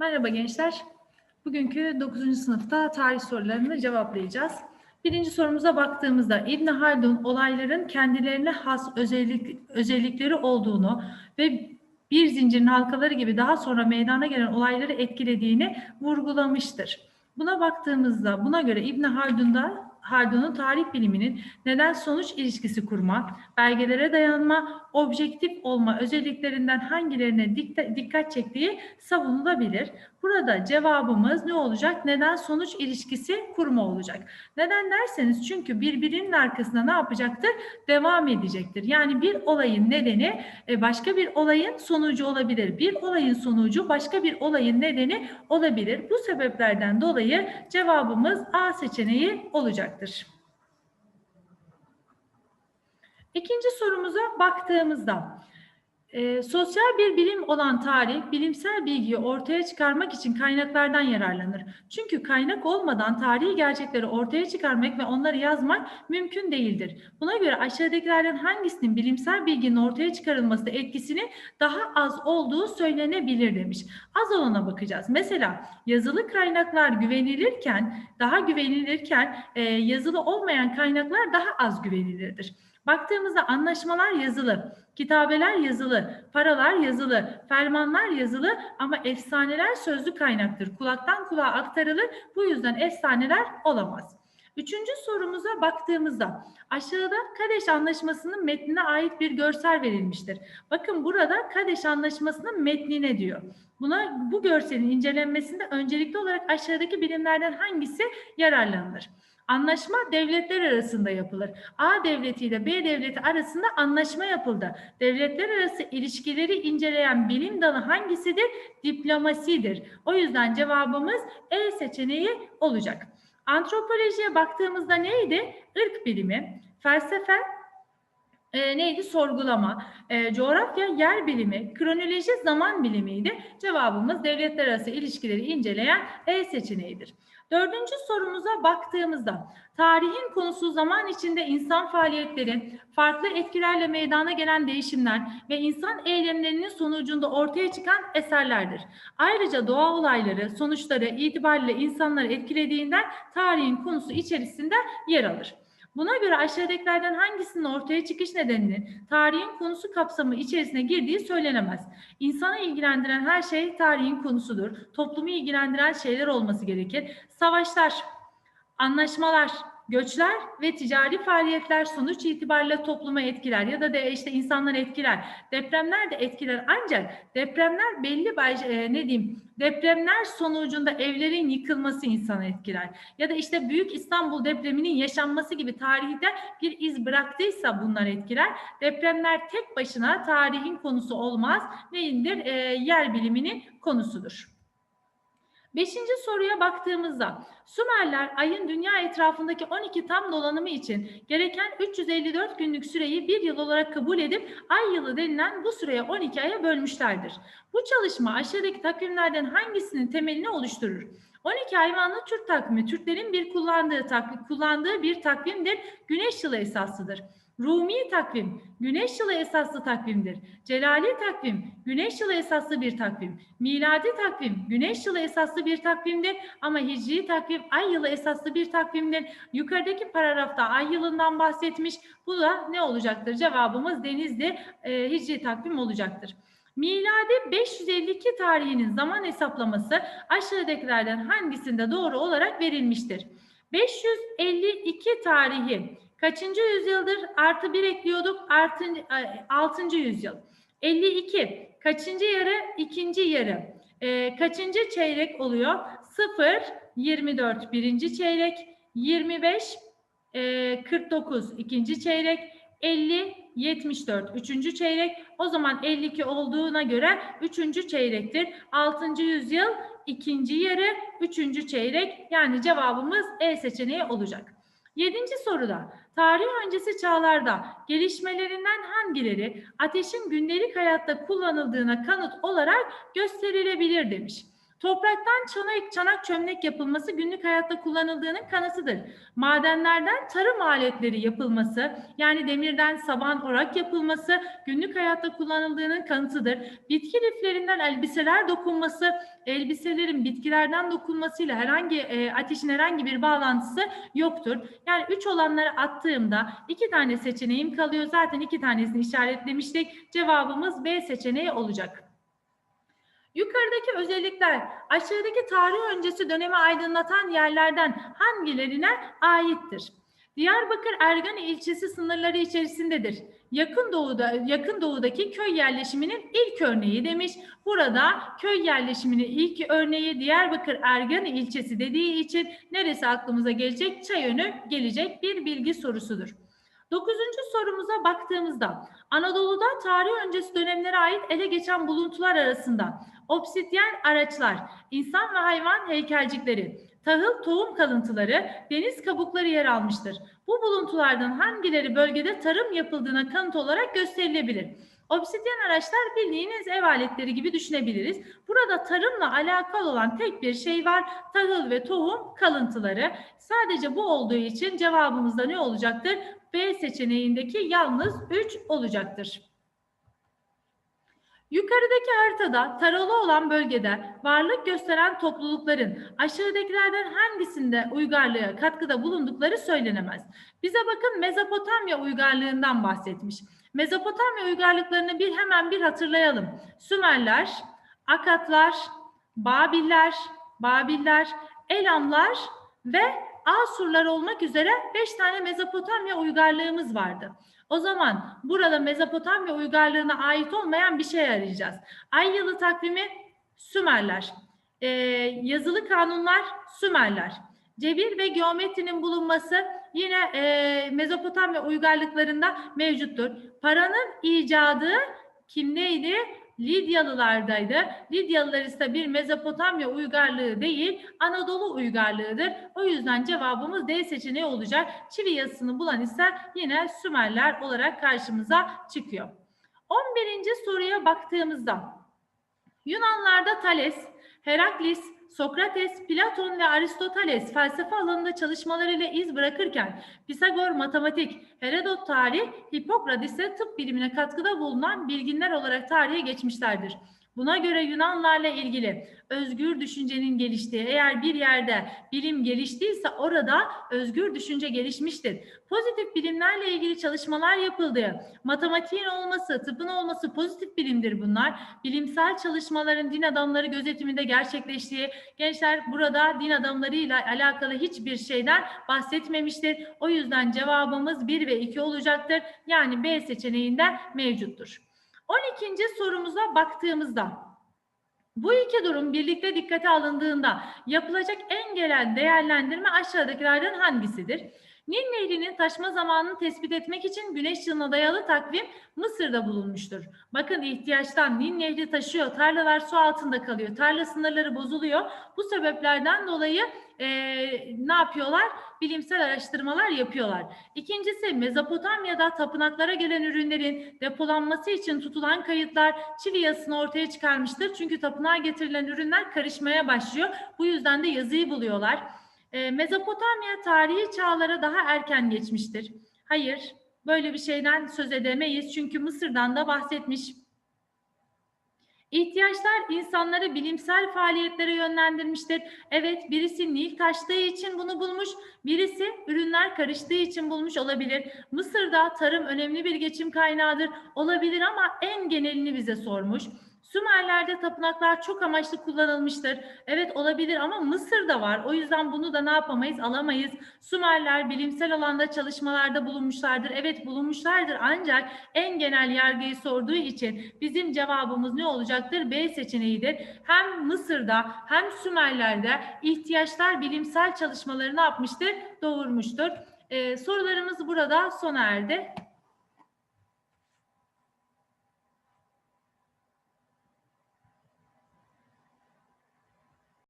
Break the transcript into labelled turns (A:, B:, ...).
A: Merhaba gençler. Bugünkü 9. sınıfta tarih sorularını cevaplayacağız. Birinci sorumuza baktığımızda İbn Haldun olayların kendilerine has özellik, özellikleri olduğunu ve bir zincirin halkaları gibi daha sonra meydana gelen olayları etkilediğini vurgulamıştır. Buna baktığımızda buna göre İbn Haldun'da Haldun'un tarih biliminin neden sonuç ilişkisi kurma, belgelere dayanma, objektif olma özelliklerinden hangilerine dikkat, çektiği savunulabilir. Burada cevabımız ne olacak? Neden sonuç ilişkisi kurma olacak. Neden derseniz çünkü birbirinin arkasında ne yapacaktır? Devam edecektir. Yani bir olayın nedeni e, başka bir olayın sonucu olabilir. Bir olayın sonucu başka bir olayın nedeni olabilir. Bu sebeplerden dolayı cevabımız A seçeneği olacaktır. İkinci sorumuza baktığımızda e, sosyal bir bilim olan tarih bilimsel bilgiyi ortaya çıkarmak için kaynaklardan yararlanır. Çünkü kaynak olmadan tarihi gerçekleri ortaya çıkarmak ve onları yazmak mümkün değildir. Buna göre aşağıdakilerden hangisinin bilimsel bilginin ortaya çıkarılması etkisini daha az olduğu söylenebilir demiş. Az olana bakacağız. Mesela yazılı kaynaklar güvenilirken, daha güvenilirken e, yazılı olmayan kaynaklar daha az güvenilirdir. Baktığımızda anlaşmalar yazılı, kitabeler yazılı, paralar yazılı, fermanlar yazılı ama efsaneler sözlü kaynaktır. Kulaktan kulağa aktarılır. Bu yüzden efsaneler olamaz. Üçüncü sorumuza baktığımızda aşağıda Kadeş Anlaşması'nın metnine ait bir görsel verilmiştir. Bakın burada Kadeş Anlaşması'nın metnine diyor. Buna bu görselin incelenmesinde öncelikli olarak aşağıdaki bilimlerden hangisi yararlanılır? Anlaşma devletler arasında yapılır. A devleti ile B devleti arasında anlaşma yapıldı. Devletler arası ilişkileri inceleyen bilim dalı hangisidir? Diplomasidir. O yüzden cevabımız E seçeneği olacak. Antropolojiye baktığımızda neydi? Irk bilimi, felsefe, e, neydi? Sorgulama, e, coğrafya, yer bilimi, kronoloji, zaman bilimiydi. Cevabımız devletler arası ilişkileri inceleyen E seçeneğidir. Dördüncü sorumuza baktığımızda tarihin konusu zaman içinde insan faaliyetleri, farklı etkilerle meydana gelen değişimler ve insan eylemlerinin sonucunda ortaya çıkan eserlerdir. Ayrıca doğa olayları, sonuçları itibariyle insanları etkilediğinden tarihin konusu içerisinde yer alır. Buna göre aşağıdakilerden hangisinin ortaya çıkış nedeninin tarihin konusu kapsamı içerisine girdiği söylenemez. İnsanı ilgilendiren her şey tarihin konusudur. Toplumu ilgilendiren şeyler olması gerekir. Savaşlar, anlaşmalar, göçler ve ticari faaliyetler sonuç itibariyle topluma etkiler ya da de işte insanlar etkiler. Depremler de etkiler ancak depremler belli e, ne diyeyim depremler sonucunda evlerin yıkılması insanı etkiler. Ya da işte Büyük İstanbul depreminin yaşanması gibi tarihte bir iz bıraktıysa bunlar etkiler. Depremler tek başına tarihin konusu olmaz. Neyindir? E, yer biliminin konusudur. Beşinci soruya baktığımızda Sümerler ayın dünya etrafındaki 12 tam dolanımı için gereken 354 günlük süreyi bir yıl olarak kabul edip ay yılı denilen bu süreye 12 aya bölmüşlerdir. Bu çalışma aşağıdaki takvimlerden hangisinin temelini oluşturur? 12 hayvanlı Türk takvimi Türklerin bir kullandığı takvim, kullandığı bir takvimdir. Güneş yılı esaslıdır. Rumi takvim, güneş yılı esaslı takvimdir. Celali takvim, güneş yılı esaslı bir takvim. Miladi takvim, güneş yılı esaslı bir takvimdir. Ama hicri takvim, ay yılı esaslı bir takvimdir. Yukarıdaki paragrafta ay yılından bahsetmiş. Bu da ne olacaktır? Cevabımız denizli e, hicri takvim olacaktır. Miladi 552 tarihinin zaman hesaplaması aşağıdakilerden hangisinde doğru olarak verilmiştir? 552 tarihi Kaçıncı yüzyıldır? Artı bir ekliyorduk. Artı, altıncı yüzyıl. 52. Kaçıncı yarı? İkinci yarı. E, kaçıncı çeyrek oluyor? 0, 24 birinci çeyrek. 25, e, 49 ikinci çeyrek. 50, 74 üçüncü çeyrek. O zaman 52 olduğuna göre üçüncü çeyrektir. Altıncı yüzyıl ikinci yarı, üçüncü çeyrek. Yani cevabımız E seçeneği olacak. Yedinci soruda tarih öncesi çağlarda gelişmelerinden hangileri ateşin gündelik hayatta kullanıldığına kanıt olarak gösterilebilir demiş. Topraktan çanak, çanak çömlek yapılması günlük hayatta kullanıldığının kanıtıdır. Madenlerden tarım aletleri yapılması, yani demirden saban orak yapılması günlük hayatta kullanıldığının kanıtıdır. Bitki liflerinden elbiseler dokunması, elbiselerin bitkilerden dokunmasıyla herhangi e, ateşin herhangi bir bağlantısı yoktur. Yani üç olanları attığımda iki tane seçeneğim kalıyor. Zaten iki tanesini işaretlemiştik. Cevabımız B seçeneği olacak. Yukarıdaki özellikler aşağıdaki tarih öncesi dönemi aydınlatan yerlerden hangilerine aittir? Diyarbakır Ergani ilçesi sınırları içerisindedir. Yakın doğuda yakın doğudaki köy yerleşiminin ilk örneği demiş. Burada köy yerleşiminin ilk örneği Diyarbakır Ergani ilçesi dediği için neresi aklımıza gelecek? Çayönü gelecek bir bilgi sorusudur. Dokuzuncu sorumuza baktığımızda Anadolu'da tarih öncesi dönemlere ait ele geçen buluntular arasında obsidyen araçlar, insan ve hayvan heykelcikleri, tahıl tohum kalıntıları, deniz kabukları yer almıştır. Bu buluntulardan hangileri bölgede tarım yapıldığına kanıt olarak gösterilebilir? Obsidyen araçlar bildiğiniz ev aletleri gibi düşünebiliriz. Burada tarımla alakalı olan tek bir şey var. Tahıl ve tohum kalıntıları. Sadece bu olduğu için cevabımızda ne olacaktır? B seçeneğindeki yalnız 3 olacaktır. Yukarıdaki haritada taralı olan bölgede varlık gösteren toplulukların aşağıdakilerden hangisinde uygarlığa katkıda bulundukları söylenemez. Bize bakın Mezopotamya uygarlığından bahsetmiş. Mezopotamya uygarlıklarını bir hemen bir hatırlayalım. Sümerler, Akatlar, Babiller, Babiller, Elamlar ve Asurlar olmak üzere beş tane Mezopotamya uygarlığımız vardı. O zaman burada Mezopotamya uygarlığına ait olmayan bir şey arayacağız. Ay yılı takvimi Sümerler, ee, yazılı kanunlar Sümerler, cebir ve geometrinin bulunması yine e, Mezopotamya uygarlıklarında mevcuttur. Paranın icadı kimdeydi? Lidyalılardaydı. Lidyalılar ise bir Mezopotamya uygarlığı değil, Anadolu uygarlığıdır. O yüzden cevabımız D seçeneği olacak. Çivi yazısını bulan ise yine Sümerler olarak karşımıza çıkıyor. 11. soruya baktığımızda Yunanlarda Thales, Heraklis, Sokrates, Platon ve Aristoteles felsefe alanında çalışmalarıyla iz bırakırken Pisagor matematik, Herodot tarih, Hipokrat ise tıp bilimine katkıda bulunan bilginler olarak tarihe geçmişlerdir. Buna göre Yunanlarla ilgili özgür düşüncenin geliştiği, eğer bir yerde bilim geliştiyse orada özgür düşünce gelişmiştir. Pozitif bilimlerle ilgili çalışmalar yapıldı. Matematiğin olması, tıpın olması pozitif bilimdir bunlar. Bilimsel çalışmaların din adamları gözetiminde gerçekleştiği, gençler burada din adamlarıyla alakalı hiçbir şeyden bahsetmemiştir. O yüzden cevabımız 1 ve 2 olacaktır. Yani B seçeneğinde mevcuttur. 12. sorumuza baktığımızda bu iki durum birlikte dikkate alındığında yapılacak en gelen değerlendirme aşağıdakilerden hangisidir? Nil Nehri'nin taşma zamanını tespit etmek için güneş yılına dayalı takvim Mısır'da bulunmuştur. Bakın ihtiyaçtan Nil Nehri taşıyor, tarlalar su altında kalıyor, tarla sınırları bozuluyor. Bu sebeplerden dolayı e, ne yapıyorlar? Bilimsel araştırmalar yapıyorlar. İkincisi Mezopotamya'da tapınaklara gelen ürünlerin depolanması için tutulan kayıtlar çivi yazısını ortaya çıkarmıştır. Çünkü tapınağa getirilen ürünler karışmaya başlıyor. Bu yüzden de yazıyı buluyorlar. E, Mezopotamya tarihi çağlara daha erken geçmiştir. Hayır, böyle bir şeyden söz edemeyiz. Çünkü Mısır'dan da bahsetmiş. İhtiyaçlar insanları bilimsel faaliyetlere yönlendirmiştir. Evet birisi Nil taştığı için bunu bulmuş, birisi ürünler karıştığı için bulmuş olabilir. Mısır'da tarım önemli bir geçim kaynağıdır olabilir ama en genelini bize sormuş. Sümerlerde tapınaklar çok amaçlı kullanılmıştır. Evet olabilir ama Mısır'da var. O yüzden bunu da ne yapamayız? Alamayız. Sümerler bilimsel alanda çalışmalarda bulunmuşlardır. Evet bulunmuşlardır ancak en genel yargıyı sorduğu için bizim cevabımız ne olacaktır? B seçeneğidir. Hem Mısır'da hem Sümerler'de ihtiyaçlar bilimsel çalışmaları ne yapmıştır? Doğurmuştur. Ee, sorularımız burada sona erdi.